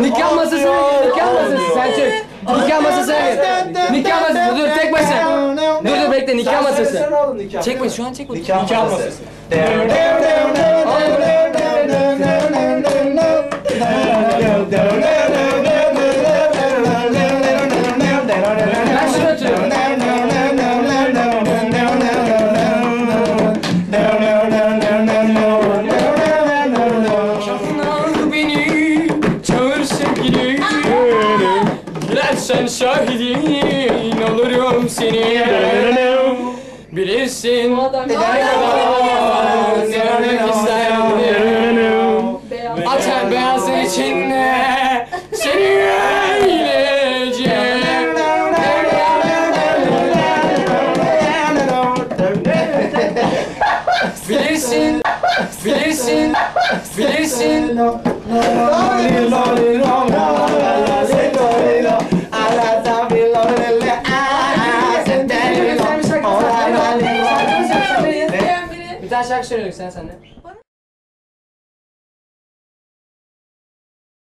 Nikah masasına gir, nikah masası sen çök. Nikah masasına gir. Nikah masası, dur tek başına. Dur dur bekle, nikah masası. Çekme, şu an çekme. Nikah masası. Ben şuraya oturuyorum. Dilersen şahidin olurum seni. Bilirsin ne kadar görmek isterdim. Atar beyazın içinde seni eğleyeceğim. Bilirsin, bilirsin, bilirsin. Tane şarkı söylüyoruz sen sen.